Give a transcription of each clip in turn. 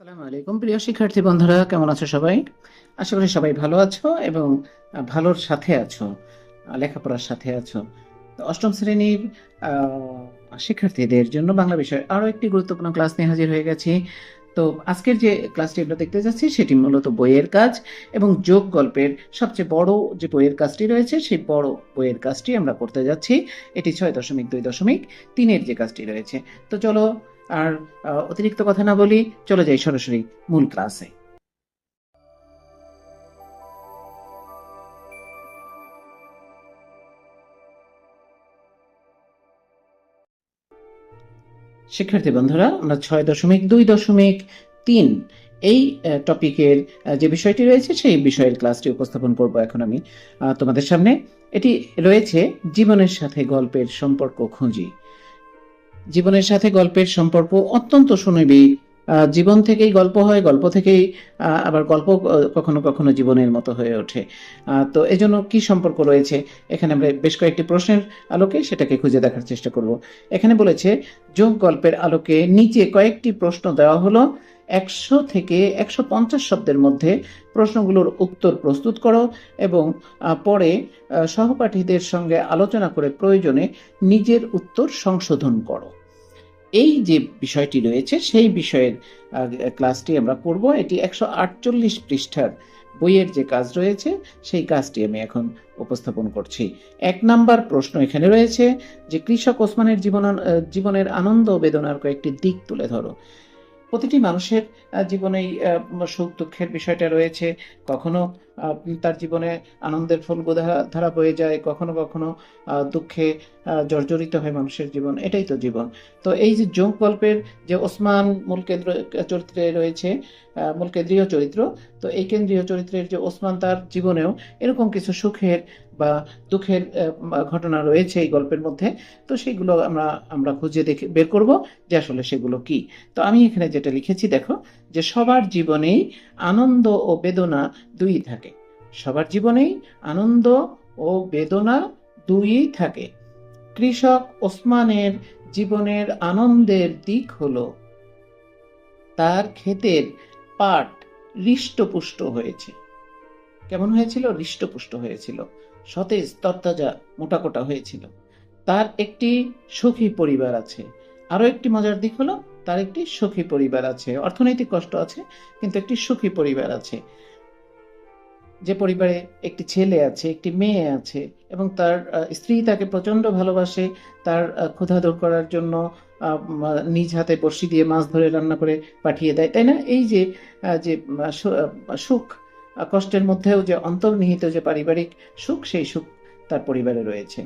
আলাইকুম, প্রিয় শিক্ষার্থী বন্ধুরা, কেমন আছো সবাই? আশা করি সবাই ভালো আছো এবং ভালোর সাথে আছো, লেখাপড়ার সাথে আছো। অষ্টম শ্রেণির শিক্ষার্থীদের জন্য বাংলা বিষয় আরও একটি গুরুত্বপূর্ণ ক্লাস নিয়ে হাজির হয়ে গেছি। তো আজকের যে ক্লাসটি আমরা দেখতে যাচ্ছি, সেটি মূলত বইয়ের কাজ এবং যোগ গল্পের সবচেয়ে বড় যে বইয়ের কাজটি রয়েছে, সেই বড় বইয়ের কাজটি আমরা করতে যাচ্ছি। এটি ছয় দশমিক দুই দশমিক তিনের যে কাজটি রয়েছে। তো চলো আর অতিরিক্ত কথা না বলি, চলে যাই সরাসরি মূল ক্লাসে শিক্ষার্থী বন্ধুরা, আমরা ছয় দশমিক দুই দশমিক তিন এই টপিকের যে বিষয়টি রয়েছে, সেই বিষয়ের ক্লাসটি উপস্থাপন করব এখন আমি। তোমাদের সামনে এটি রয়েছে জীবনের সাথে গল্পের সম্পর্ক খুঁজি। জীবনের সাথে গল্পের সম্পর্ক অত্যন্ত সুনিবিড় জীবন থেকেই গল্প হয়, গল্প থেকেই আবার গল্প কখনো কখনো জীবনের মতো হয়ে ওঠে। তো এজন্য কি সম্পর্ক রয়েছে? এখানে আমরা বেশ কয়েকটি প্রশ্নের আলোকে সেটাকে খুঁজে দেখার চেষ্টা করব। এখানে বলেছে, যোগ গল্পের আলোকে নিচে কয়েকটি প্রশ্ন দেওয়া হলো। একশো থেকে একশো পঞ্চাশ শব্দের মধ্যে প্রশ্নগুলোর উত্তর প্রস্তুত করো এবং পরে সহপাঠীদের সঙ্গে আলোচনা করে প্রয়োজনে নিজের উত্তর সংশোধন করো। এই যে বিষয়টি রয়েছে, সেই বিষয়ের ক্লাসটি আমরা করব। এটি একশো আটচল্লিশ পৃষ্ঠার বইয়ের যে কাজ রয়েছে, সেই কাজটি আমি এখন উপস্থাপন করছি। এক নাম্বার প্রশ্ন এখানে রয়েছে যে, কৃষক ওসমানের জীবন জীবনের আনন্দ বেদনার কয়েকটি দিক তুলে ধরো। প্রতিটি মানুষের জীবনেই সুখ দুঃখের বিষয়টা রয়েছে। কখনো তার জীবনে আনন্দের ধারা বয়ে যায়, কখনো কখনো দুঃখে জর্জরিত হয় মানুষের জীবন। এটাই তো জীবন। তো এই যে যোগ গল্পের যে ওসমান মূল কেন্দ্র, চরিত্রে রয়েছে মূল কেন্দ্রীয় চরিত্র, তো এই কেন্দ্রীয় চরিত্রের যে ওসমান তার জীবনেও এরকম কিছু সুখের বা দুঃখের ঘটনা রয়েছে এই গল্পের মধ্যে। তো সেগুলো আমরা আমরা খুঁজে দেখে বের করব যে আসলে সেগুলো কি। তো আমি এখানে যেটা লিখেছি, দেখো যে সবার জীবনেই আনন্দ ও বেদনা দুই থাকে। সবার জীবনেই আনন্দ ও বেদনা দুই থাকে। কৃষক ওসমানের জীবনের আনন্দের দিক হলো, তার ক্ষেতের পাট হৃষ্টপুষ্ট হয়েছে। কেমন হয়েছিল? হৃষ্টপুষ্ট হয়েছিল। সতেজ, তরতাজা, মোটাকোটা হয়েছিল। তার একটি সুখী পরিবার আছে। আরও একটি মজার দিক হলো তার একটি সুখী পরিবার আছে। অর্থনৈতিক কষ্ট আছে কিন্তু একটি সুখী পরিবার আছে। যে পরিবারে একটি ছেলে আছে একটি মেয়ে আছে এবং তার স্ত্রী তাকে প্রচণ্ড ভালোবাসে তার আহ, ক্ষুধা দূর করার জন্য নিজ হাতে বড়শি দিয়ে মাছ ধরে রান্না করে পাঠিয়ে দেয় তাই না? এই যে যে সুখ কষ্টের মধ্যেও যে অন্তর্নিহিত যে পারিবারিক সুখ সেই সুখ তার পরিবারে রয়েছে।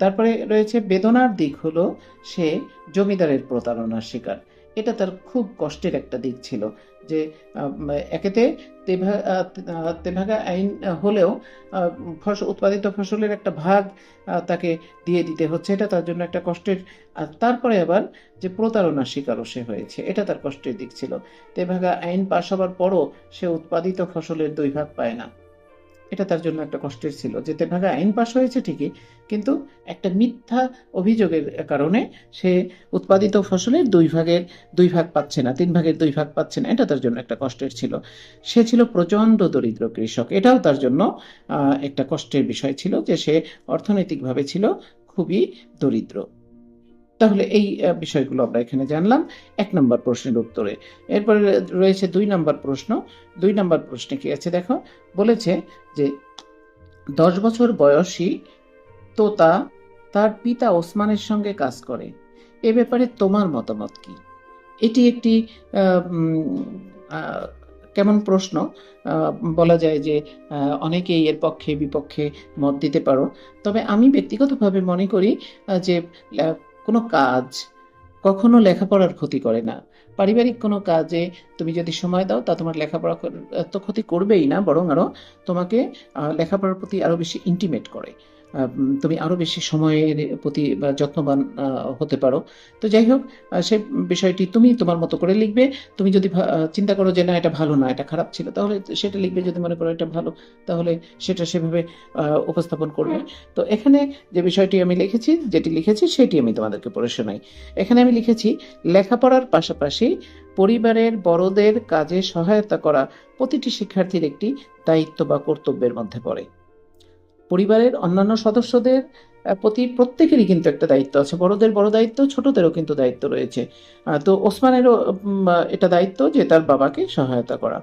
তারপরে রয়েছে বেদনার দিক হলো সে জমিদারের প্রতারণার শিকার। এটা তার খুব কষ্টের একটা দিক ছিল যে একেতে তেভাগা আইন হলেও ফসল উৎপাদিত ফসলের একটা ভাগ তাকে দিয়ে দিতে হচ্ছে। এটা তার জন্য একটা কষ্টের, আর তারপরে আবার যে প্রতারণার শিকারও সে হয়েছে। এটা তার কষ্টের দিক ছিল। তেভাগা আইন পাশ হবার পরও সে উৎপাদিত ফসলের দুই ভাগ পায় না। এটা তার জন্য একটা কষ্টের ছিল। যে তেভাগা আইন পাশ হয়েছে ঠিকই, কিন্তু একটা মিথ্যা অভিযোগের কারণে সে উৎপাদিত ফসলের দুই ভাগের, দুই ভাগ পাচ্ছে না, তিন ভাগের দুই ভাগ পাচ্ছে না, এটা তার জন্য একটা কষ্টের ছিল। সে ছিল প্রচণ্ড দরিদ্র কৃষক, এটাও তার জন্য একটা কষ্টের বিষয় ছিল যে সে অর্থনৈতিকভাবে ছিল খুবই দরিদ্র। তাহলে এই বিষয়গুলো আমরা এখানে জানলাম। এক নম্বর প্রশ্নের উত্তরে। এরপরে রয়েছে দুই নম্বর প্রশ্ন। দুই নম্বর প্রশ্নে কি আছে দেখো? বলেছে যে, দশ বছর বয়সী তোতা তার পিতা ওসমানের সঙ্গে কাজ করে। এ ব্যাপারে তোমার মতামত কি? এটি একটি কেমন প্রশ্ন? বলা যায় যে অনেকেই এর পক্ষে, বিপক্ষে মত দিতে পারো। তবে আমি ব্যক্তিগতভাবে মনে করি যে কোনো কাজ কখনো লেখাপড়ার ক্ষতি করে না। পারিবারিক কোনো কাজে তুমি যদি সময় দাও, তা তোমার লেখাপড়া তো ক্ষতি করবেই না, বরং আরও তোমাকে লেখাপড়ার প্রতি আরও বেশি ইন্টিমেট করে। তুমি আরও বেশি সময়ের প্রতি বা যত্নবান হতে পারো। তো যাই হোক সে বিষয়টি তুমি তোমার মতো করে লিখবে। তুমি যদি চিন্তা করো যে না এটা ভালো না এটা খারাপ ছিল তাহলে সেটা লিখবে যদি মনে করো এটা ভালো তাহলে সেটা সেভাবে উপস্থাপন করবে। তো এখানে যে বিষয়টি আমি লিখেছি যেটি লিখেছি সেটি আমি তোমাদেরকে পড়ে শোনাই। এখানে আমি লিখেছি লেখাপড়ার পাশাপাশি পরিবারের বড়দের কাজে সহায়তা করা প্রতিটি শিক্ষার্থীর একটি দায়িত্ব বা কর্তব্যের মধ্যে পড়ে। পরিবারের অন্যান্য সদস্যদের প্রতি প্রত্যেকেরই কিন্তু একটা দায়িত্ব আছে। বড়দের বড় দায়িত্ব, ছোটদেরও কিন্তু দায়িত্ব রয়েছে। তো ওসমানেরও এটা দায়িত্ব যে তার বাবাকে সহায়তা করা।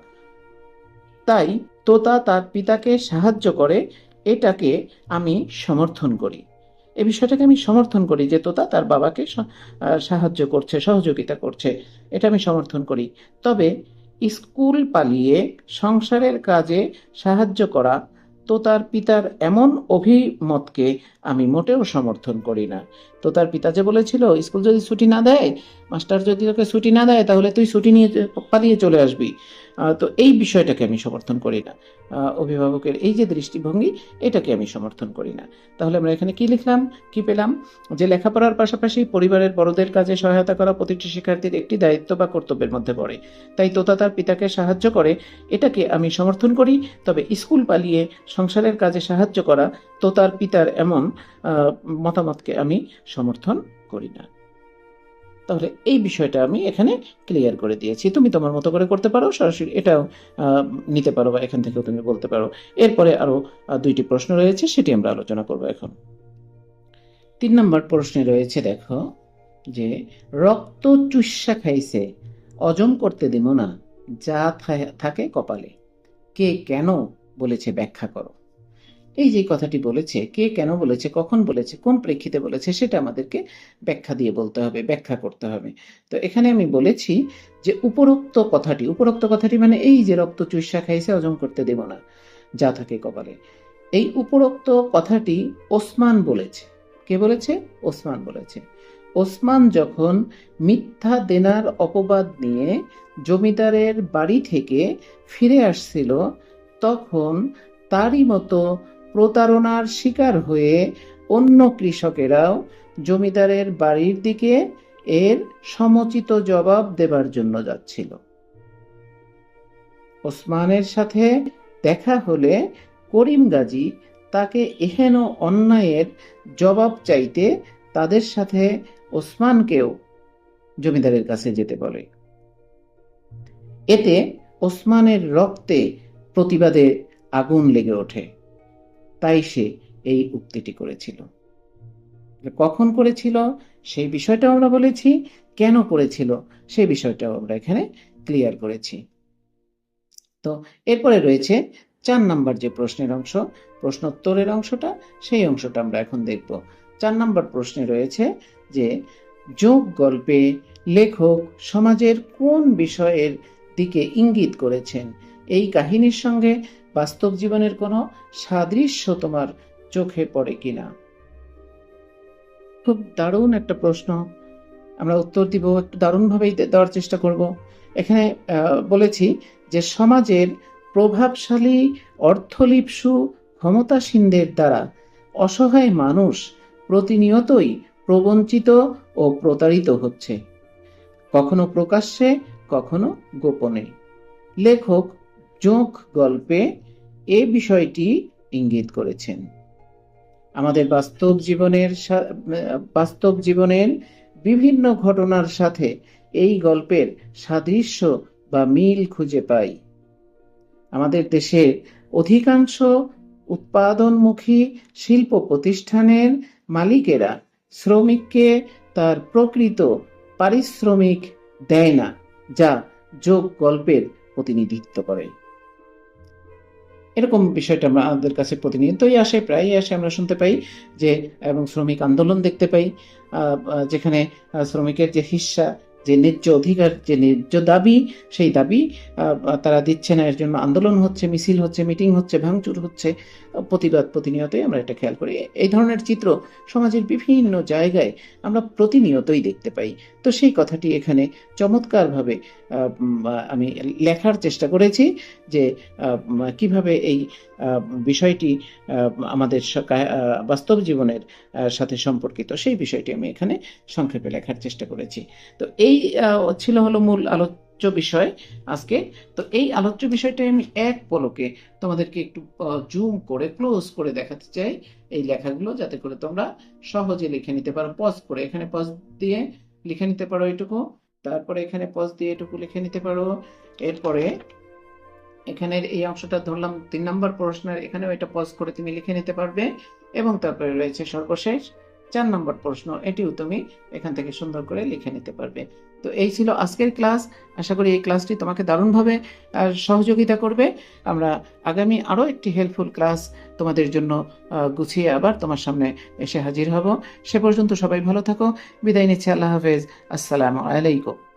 তাই তোতা তার পিতাকে সাহায্য করে, এটাকে আমি সমর্থন করি। এ বিষয়টাকে আমি সমর্থন করি যে তোতা তার বাবাকে সাহায্য করছে, সহযোগিতা করছে। এটা আমি সমর্থন করি। তবে স্কুল পালিয়ে সংসারের কাজে সাহায্য করা তো তার পিতার এমন অভিমতকে আমি মোটেও সমর্থন করি না। তো তার পিতা যে বলেছিল, স্কুল যদি ছুটি না দেয়, মাস্টার যদি তোকে ছুটি না দেয়, তাহলে তুই ছুটি নিয়ে পালিয়ে চলে আসবি। তো এই বিষয়টাকে আমি সমর্থন করি না। অভিভাবকের এই যে দৃষ্টিভঙ্গি, এটাকে আমি সমর্থন করি না। তাহলে আমরা এখানে কি লিখলাম? কি পেলাম? যে লেখাপড়ার পাশাপাশি পরিবারের বড়দের কাজে সহায়তা করা প্রতিটি শিক্ষার্থীর একটি দায়িত্ব বা কর্তব্যের মধ্যে পড়ে। তাই তোতা তার পিতাকে সাহায্য করে, এটাকে আমি সমর্থন করি। তবে স্কুল পালিয়ে সংসারের কাজে সাহায্য করা তোতার পিতার এমন মতামতকে আমি সমর্থন করি না। তাহলে এই বিষয়টা আমি এখানে ক্লিয়ার করে দিয়েছি। তুমি তোমার মতো করে করতে পারো সরাসরি এটাও নিতে পারো বা এখান থেকেও তুমি বলতে পারো। এরপরে আরও আহ, দুইটি প্রশ্ন রয়েছে সেটি আমরা আলোচনা করব এখন। তিন নম্বর প্রশ্নে রয়েছে দেখো যে রক্ত চুষা খাইছে অজম করতে দিব না যা থাকে কপালে। কে কেন বলেছে ব্যাখ্যা করো? এই যে কথাটি বলেছে, কে কেন বলেছে, কখন বলেছে, কোন প্রেক্ষিতে বলেছে, সেটা আমাদেরকে ব্যাখ্যা দিয়ে বলতে হবে, ব্যাখ্যা করতে হবে। তো এখানে আমি বলেছি যে উপরোক্ত কথাটি উপরোক্ত কথাটি মানে এই যে রক্ত চুষা খাইছে অজম করতে দেব না, যা থাকে কপালে। এই উপরোক্ত কথাটি ওসমান বলেছে। কে বলেছে? ওসমান বলেছে। ওসমান যখন মিথ্যা দেনার অপবাদ নিয়ে জমিদারের বাড়ি থেকে ফিরে আসছিল, তখন তারই মতো প্রতারণার শিকার হয়ে অন্য কৃষকেরাও জমিদারের বাড়ির দিকে এর সমচিত জবাব দেবার জন্য যাচ্ছিল। ওসমানের সাথে দেখা হলে করিম গাজী তাকে এহেন অন্যায়ের জবাব চাইতে তাদের সাথে ওসমানকেও জমিদারের কাছে যেতে বলে। এতে ওসমানের রক্তে প্রতিবাদে আগুন লেগে ওঠে। তাই সে এই উক্তিটি করেছিল। কখন করেছিল? সেই বিষয়টাও আমরা বলেছি। কেন করেছিল? সেই বিষয়টাও আমরা এখানে ক্লিয়ার করেছি। তো এরপরে রয়েছে চার নাম্বার যে প্রশ্নের অংশ, প্রশ্নোত্তরের অংশটা, সেই অংশটা আমরা এখন দেখব। চার নাম্বার প্রশ্নে রয়েছে যে, যোগ গল্পে লেখক সমাজের কোন বিষয়ের দিকে ইঙ্গিত করেছেন? এই কাহিনীর সঙ্গে বাস্তব জীবনের কোনো সাদৃশ্য তোমার চোখে পড়ে কিনা? খুব দারুণ একটা প্রশ্ন। আমরা উত্তর দিব, একটু দারুণভাবেই দেওয়ার চেষ্টা করব। এখানে বলেছি যে সমাজের প্রভাবশালী, অর্থলিপসু, ক্ষমতাসীনদের দ্বারা অসহায় মানুষ প্রতিনিয়তই প্রবঞ্চিত ও প্রতারিত হচ্ছে। কখনো প্রকাশ্যে, কখনো গোপনে। লেখক জোঁক গল্পে এ বিষয়টি ইঙ্গিত করেছেন। আমাদের বাস্তব জীবনের বাস্তব জীবনের বিভিন্ন ঘটনার সাথে এই গল্পের সাদৃশ্য বা মিল খুঁজে পাই। আমাদের দেশের অধিকাংশ উৎপাদনমুখী শিল্প প্রতিষ্ঠানের মালিকেরা শ্রমিককে তার প্রকৃত পারিশ্রমিক দেয় না, যা যোগ গল্পের প্রতিনিধিত্ব করে। এরকম বিষয়টা আমরা আমাদের কাছে প্রতিনিয়তই আসে, প্রায়ই আসে, আমরা শুনতে পাই যে, এবং শ্রমিক আন্দোলন দেখতে পাই যেখানে শ্রমিকের যে হিস্সা যে ন্যায্য অধিকার, যে ন্যায্য দাবি, সেই দাবি তারা দিচ্ছে না। এর জন্য আন্দোলন হচ্ছে, মিছিল হচ্ছে, মিটিং হচ্ছে, ভাঙচুর হচ্ছে, প্রতিবাদ প্রতিনিয়তই আমরা এটা খেয়াল করি। এই ধরনের চিত্র সমাজের বিভিন্ন জায়গায় আমরা প্রতিনিয়তই দেখতে পাই। তো সেই কথাটি এখানে চমৎকারভাবে আমি লেখার চেষ্টা করেছি যে কীভাবে এই বিষয়টি আমাদের বাস্তব জীবনের সাথে সম্পর্কিত। সেই বিষয়টি আমি এখানে সংক্ষেপে লেখার চেষ্টা করেছি। তো এই ছিল হলো মূল আলোচ্য বিষয় আজকে। তো এই আলোচ্য বিষয়টাই আমি এক পলকে তোমাদেরকে একটু জুম করে ক্লোজ করে দেখাতে চাই এই লেখাগুলো, যাতে করে তোমরা সহজে লিখে নিতে পারো। পজ করে, এখানে পজ দিয়ে লিখে নিতে পারো এটুকু। তারপরে এখানে পজ দিয়ে এটুকু লিখে নিতে পারো। এরপরে এখানের এই অংশটা ধরলাম তিন নম্বর প্রশ্নের, এখানেও এটা পজ করে তুমি লিখে নিতে পারবে এবং তারপরে রয়েছে সর্বশেষ চার নম্বর প্রশ্ন, এটিও তুমি এখান থেকে সুন্দর করে লিখে নিতে পারবে। তো এই ছিল আজকের ক্লাস আশা করি এই ক্লাসটি তোমাকে দারুণভাবে সহযোগিতা করবে। আমরা আগামী আরও একটি হেল্পফুল ক্লাস তোমাদের জন্য গুছিয়ে আবার তোমার সামনে এসে হাজির হব। সে পর্যন্ত সবাই ভালো থাকো। বিদায় নিচ্ছি, আল্লাহ হাফেজ। আসসালামু আলাইকুম।